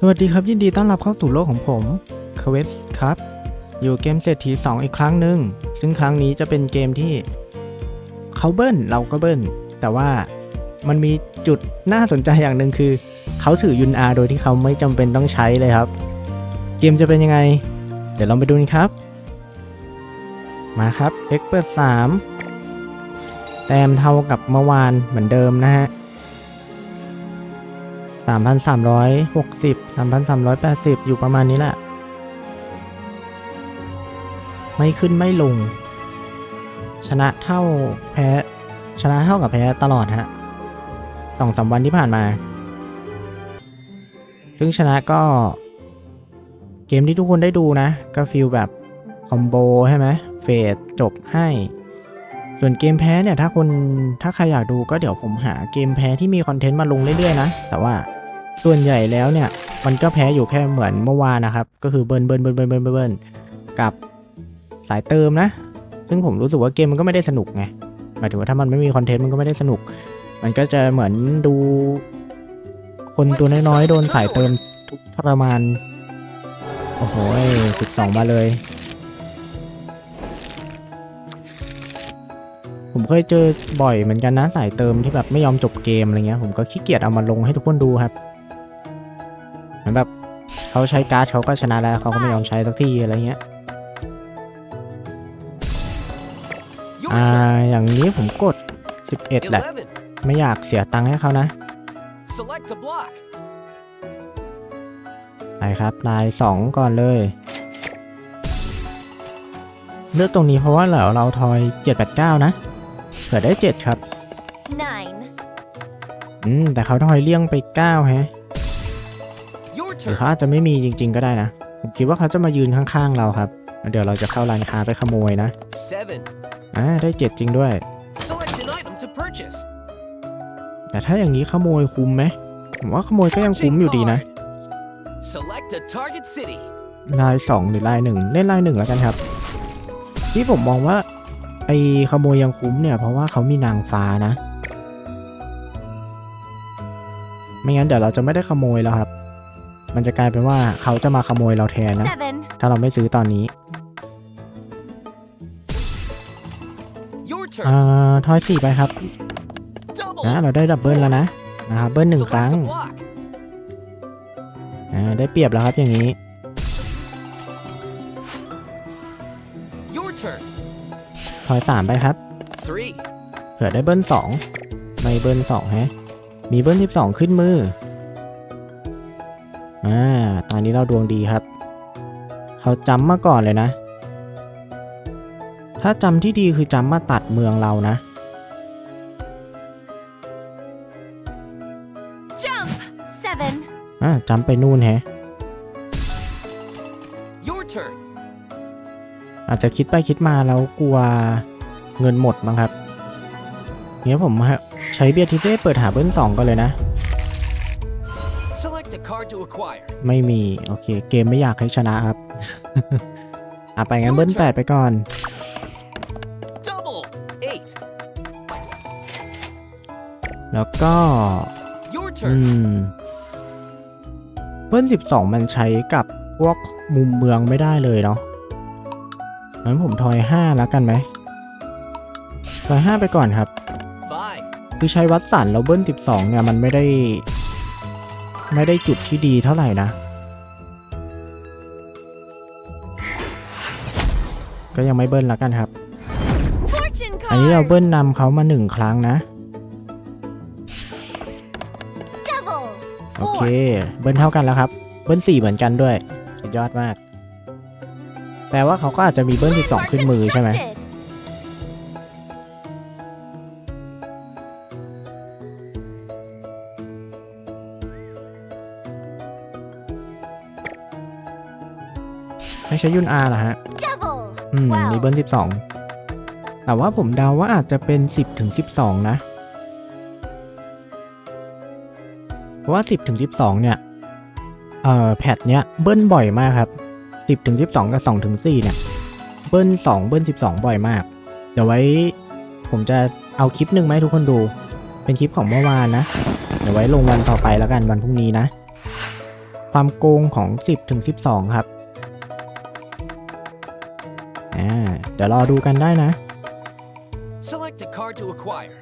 สวัสดีครับยินดีต้อนรับเข้าสู่โลกของผมคเวสครับ อยู่เกมเศรษฐี2 อีกครั้งหนึ่งซึ่งครั้งนี้จะเป็นเกมที่เขาเบิ้ลเราก็เบิ้ล แต่ว่ามันมีจุดน่าสนใจอย่างหนึ่งคือ เขาถือยุนอาโดยที่เขาไม่จำเป็นต้องใช้เลยครับ เกมจะเป็นยังไง เดี๋ยวเราไปดูกันครับ มาครับ X เปิด3แต้มเท่ากับเมื่อวานเหมือนเดิมนะฮะ สามพันสามร้อยหกสิบสามพันสามร้อยแปดสิบอยู่ประมาณนี้แหละ ไม่ขึ้นไม่ลง ชนะเท่าแพ้ ชนะเท่ากับแพ้ตลอดฮะสองสามวันที่ผ่านมา ซึ่งชนะก็ เกมที่ทุกคนได้ดูนะ ก็ฟิลแบบคอมโบใช่ไหมเฟดจบให้ ส่วนเกมแพ้เนี่ย ถ้าคนถ้าใครอยากดูก็เดี๋ยวผมหาเกมแพ้ที่มีคอนเทนต์มาลงเรื่อยๆนะ แต่ว่า ส่วนใหญ่แล้วเนี่ย มันก็แพ้อยู่แค่เหมือนเมื่อวานนะครับ ก็คือเบิร์นเบิร์นเบิร์นเบิร์นเบิร์นเบิร์นกับสายเติมนะ ซึ่งผมรู้สึกว่าเกมมันก็ไม่ได้สนุกไงหมายถึงว่าถ้ามันไม่มีคอนเทนต์มันก็ไม่ได้สนุก มันก็จะเหมือนดู คนตัวน้อยๆโดนสายเติมทุกทรมานโอ้โหสิบสองมาเลย ผมเคยเจอบ่อยเหมือนกันนะสายเติมที่แบบไม่ยอมจบเกมอะไรเงี้ย ผมก็ขี้เกียจเอามาลงให้ทุกคนดูครับ มือนแบบเขาใช้การ์ดเขาก็ชนะแล้วเขาก็ไม่ยอมใช้สักทีอะไรเงี้ย Your อ่า turn. อย่างนี้ผมกด 11แหละ 11. ไม่อยากเสียตังค์ให้เขานะ Select a block. ไปครับลาย 2 ก่อนเลย เลือกตรงนี้เพราะว่าเหล่าเราทอย 789 นะเผื่อได้ 7 ครับ Nine. อืม แต่เขาทอยเลี่ยงไป9แฮะ Your หรือ turn. เขาอาจจะไม่มีจริง ๆก็ได้นะ ผมคิดว่าเขาจะมายืนข้างๆเราครับแล้วเดี๋ยวเราจะเข้าร้านค้าไปขโมยนะ Seven. อ่าได้7จริงด้วย Select an item to purchase. แต่ถ้าอย่างนี้ขโมยคุ้มไหมผมว่าขโมยก็ยังคุ้มอยู่ดีนะ Select a target city. ลาย2หรือลาย1เล่นลาย1แล้วกันครับ ที่ผมมองว่าไอ้ขโมยยังคุ้มเนี่ยเพราะว่าเขามีนางฟ้านะ ไม่งั้นเดี๋ยวเราจะไม่ได้ขโมยแล้วครับ มันจะกลายเป็นว่าเขาจะมาขโมยเราแทนนะ Seven. ถ้าเราไม่ซื้อตอนนี้ Your อ่า turn. ทอยสี่ไปครับ Double. นะเราได้ดับเบิลแล้วนะนะครับเบิลหนึ่งค Select รั้ง a block. อ่าได้เปรียบแล้วครับอย่างนี้ Your turn. ทอยสามไปครับ Three. เผื่อได้เบิลสองไม่เบิลสองฮะมีเบิลสิบสองขึ้นมือ อ่า ตอนนี้เราดวงดีครับ เขาจำมาก่อนเลยนะ ถ้าจำที่ดีคือจำมาตัดเมืองเรานะ Jump. Seven. อ่าจำไปนู่นแฮะ Your turn. อาจจะคิดไปคิดมาแล้วกลัวเงินหมดมั้งครับเนี้ยผมฮะใช้เบียร์ทิเซ่เปิดหาเบิลสองก็เลยนะ ไม่มี โอเค เกมไม่อยากให้ชนะครับ อะไปงั้นเบิลแปดไปก่อน Double. Eight. แล้วก็ Your อื turn. มเบิ้ลสิบสองมันใช้กับพวกมุมเมืองไม่ได้เลยเนาะงั้นผมทอยห้าแล้วกันไหมทอยห้าไปก่อนครับ Five. คือใช้วัดสันแล้วเบิ้ลสิบสองเนี่ยมันไม่ได้ ไม่ได้จุดที่ดีเท่าไหร่นะ ก็ยังไม่เบิ้ลแล้วกันครับ Fortune อันนี้เรา card. เบิ้ลนำเขามาหนึ่งครั้งนะ Double. โอเค Four. เบิ้ลเท่ากันแล้วครับ เบิ้ลสี่เหมือนกันด้วย สุดยอดมาก แปลว่าเขาก็อาจจะมีเบิ้ลสิบสอง Landmark ขึ้นมือใช่ไหม ไม่ใช่ยุ่นอาร์เหรอฮะ Double. อืม มีเบิ้ลสิบสองแต่ว่าผมเดาว่าอาจจะเป็นสิบถึงสิบสองนะ เพราะว่าสิบถึงสิบสองเนี่ย เอ่อ แพทเนี้ยเบิ้ลบ่อยมากครับสิบถึงสิบสองกับสองถึงสี่เนี่ย เบิ้ลสองเบิ้ลสิบสองบ่อยมาก เดี๋ยวไว้ ผมจะเอาคลิปหนึ่งมาให้ทุกคนดู เป็นคลิปของเมื่อวานนะ เดี๋ยวไว้ลงวันต่อไปแล้วกันวันพรุ่งนี้นะเพความโกงของ 10ถึง12 ครับ อ่าเดี๋ยวรอดูกันได้นะ Select a card to acquire.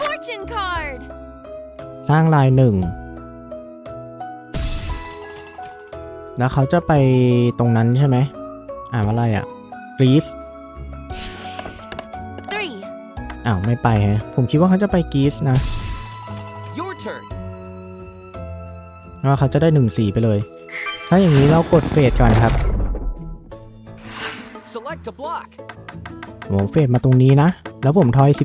Fortune card. สร้างลายหนึ่ง แล้วเขาจะไปตรงนั้นใช่ไหม อ่านว่าอะไรอะกรีซ Three. อ้าวไม่ไปฮะ ผมคิดว่าเขาจะไปกรีซนะ Your turn. แล้วเขาจะได้หนึ่งสีไปเลย ถ้าอย่างนี้เรากดเฟดก่อนครับ Select a block. ผมเฟดมาตรงนี้นะ แล้วผมทอย12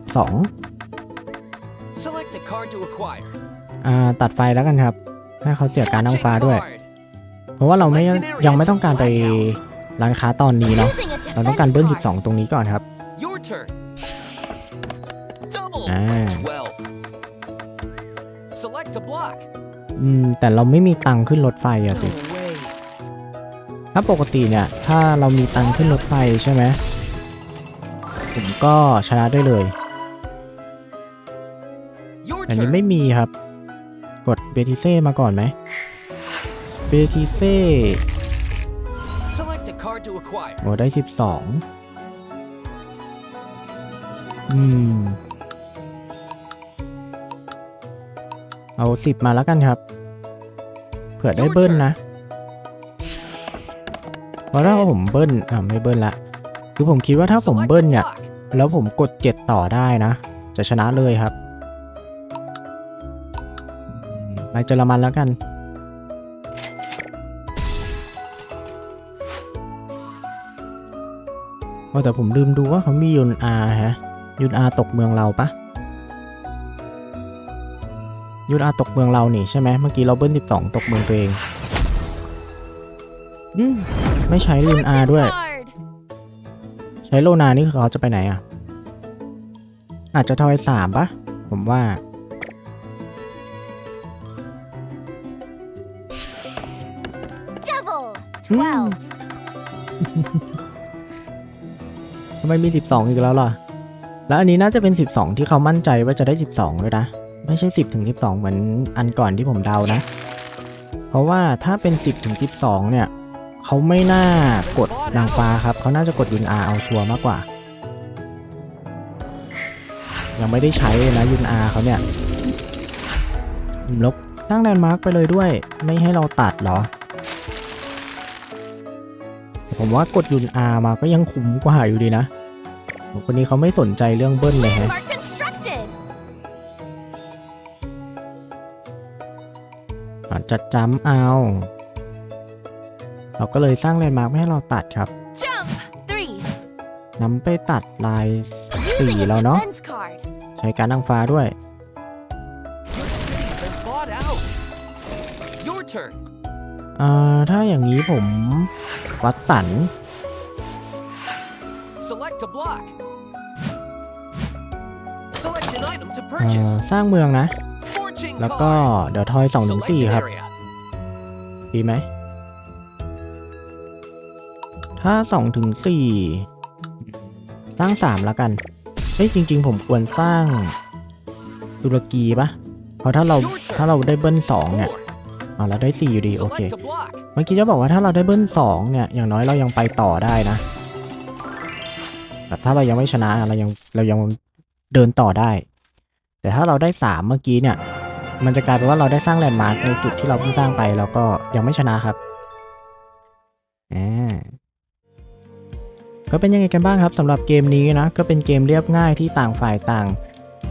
Select a card to acquire. อ่า ตัดไฟแล้วกันครับ ให้เขาเสียการนั่ง Fortune ฟ้าด้วย card. เพราะว่าเราไม่ยังไม่ต้องการไปร้านค้าตอนนี้เนาะ Using a เราต้องการเบิ้ล defense card. 12 ตรงนี้ก่อนครับ Your turn. Double. Ah. 12. Select a block. อืม แต่เราไม่มีตังค์ขึ้นรถไฟอะสิ No way. ถ้าปกติเนี่ยถ้าเรามีตังค์ขึ้นรถไฟใช่ไหมผมก็ชนะได้เลย Your อันนี้ turn. ไม่มีครับ กดเบติเซ่มาก่อนไหมเบติเซ่ Select a card to acquire. โอ้ได้ 12 อืม เอา 10 มาแล้วกันครับ เผื่อได้เบิ้ลนะ เพราะถ้าผมเบิ้ลอ่าไม่เบิ้ลละคือผมคิดว่าถ้าผมเบิ้ลเนี่ย แล้วผมกด 7 ต่อได้นะ จะชนะเลยครับไปเจอรมันแล้วกัน ว่าแต่ผมลืมดูว่าเขามียุนอาฮะ ยุนอาตกเมืองเราปะยุนอาตกเมืองเรานี่ใช่ไหมเมื่อกี้เราเบิ้ล12 ตกเมืองตัวเอง อืม ไม่ใช้ยุนอา Fortune ด้วย card. ใช้โลนานี่คือเขาจะไปไหนอะ อาจจะทอยสามปะผมว่า Double. อืม Twelve. ทำไมมี 12 อีกแล้วล่ะ แล้วอันนี้น่าจะเป็น 12 ที่เขามั่นใจว่าจะได้ 12เลยนะ ไม่ใช่ 10ถึง12 เหมือนอันก่อนที่ผมเดานะ เพราะว่าถ้าเป็น 10ถึง12 เนี่ย เขาไม่น่ากดนางฟ้าครับ เขาน่าจะกดยุนอาเอาชัวร์มากกว่า ยังไม่ได้ใช้เลยนะยุนอาเขาเนี่ยลบตั้งแลนด์มาร์กไปเลยด้วย ไม่ให้เราตัดเหรอ ผมว่ากดยุนอามาก็ยังคุ้มกว่าอยู่ดีนะ คนนี้เขาไม่สนใจเรื่องเบิ้ลเลยฮะ Landmark constructed. อะจัดจำเอา เราก็เลยสร้างแลนด์มาร์กไม่ให้เราตัดครับ Jump. Three. นำไปตัดลาย Using a แล้วเนอะ defense card. ใช้การนั่งฟ้าด้วย Your city's been bought out. Your turn. อ่าถ้าอย่างนี้ผมวัดสัน Select a block. Select an item to อ่า purchase. สร้างเมืองนะ Fortune แล้วก็ card. เดี๋ยวทอย2ถึง Select an 4ครับ area. ดีไหม ถ้า2ถึง4สร้าง3แล้วกัน เฮ้ยจริง ๆ ผมควรสร้างตุรกีปะเพราะถ้าเรา Your turn. ถ้าเราได้เบิ้ล2เนี่ย Four. อ่าเราได้ 4 อยู่ดี โอเค Select a block. เมื่อกี้จะบอกว่าถ้าเราได้เบิ้ล2เนี่ย อย่างน้อยเรายังไปต่อได้นะแบบถ้าเรายังไม่ชนะเรายังเรายังเดินต่อได้ แต่ถ้าเราได้ 3 เมื่อกี้เนี่ย มันจะกลายเป็นว่าเราได้สร้างแลนด์มาร์กในจุดที่เราเพิ่งสร้างไปแล้วก็ยังไม่ชนะครับอ่า ก็เป็นยังไงกันบ้างครับสำหรับเกมนี้นะก็เป็นเกมเรียบง่ายที่ต่างฝ่ายต่าง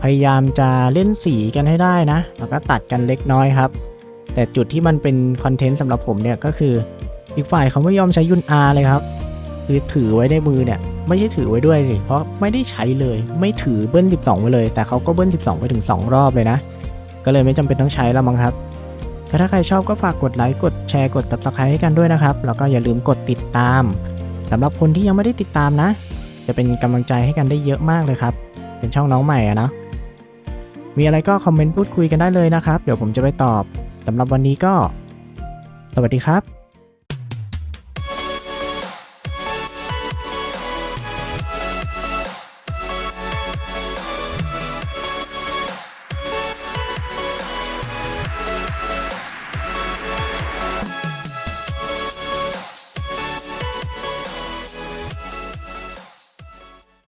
พยายามจะเล่นสีกันให้ได้นะ แล้วก็ตัดกันเล็กน้อยครับ แต่จุดที่มันเป็นคอนเทนต์สำหรับผมเนี่ยก็คืออีกฝ่ายเขาไม่ยอมใช้ยุนอาเลยครับ คือถือไว้ในมือเนี่ย ไม่ใช่ถือไว้ด้วยสิเพราะไม่ได้ใช้เลย ไม่ถือเบิ้ล12 ไว้เลย แต่เขาก็เบิ้ล12 ไปถึง 2 รอบเลยนะ ก็เลยไม่จำเป็นต้องใช้แล้วมั้งครับก็ถ้าใครชอบก็ฝากกดไลค์กดแชร์กด subscribe ให้กันด้วยนะครับ แล้วก็อย่าลืมกดติดตาม สำหรับคนที่ยังไม่ได้ติดตามนะ จะเป็นกำลังใจให้กันได้เยอะมากเลยครับ เป็นช่องน้องใหม่อะนะ มีอะไรก็คอมเมนต์พูดคุยกันได้เลยนะครับ เดี๋ยวผมจะไปตอบสำหรับวันนี้ก็ สวัสดีครับ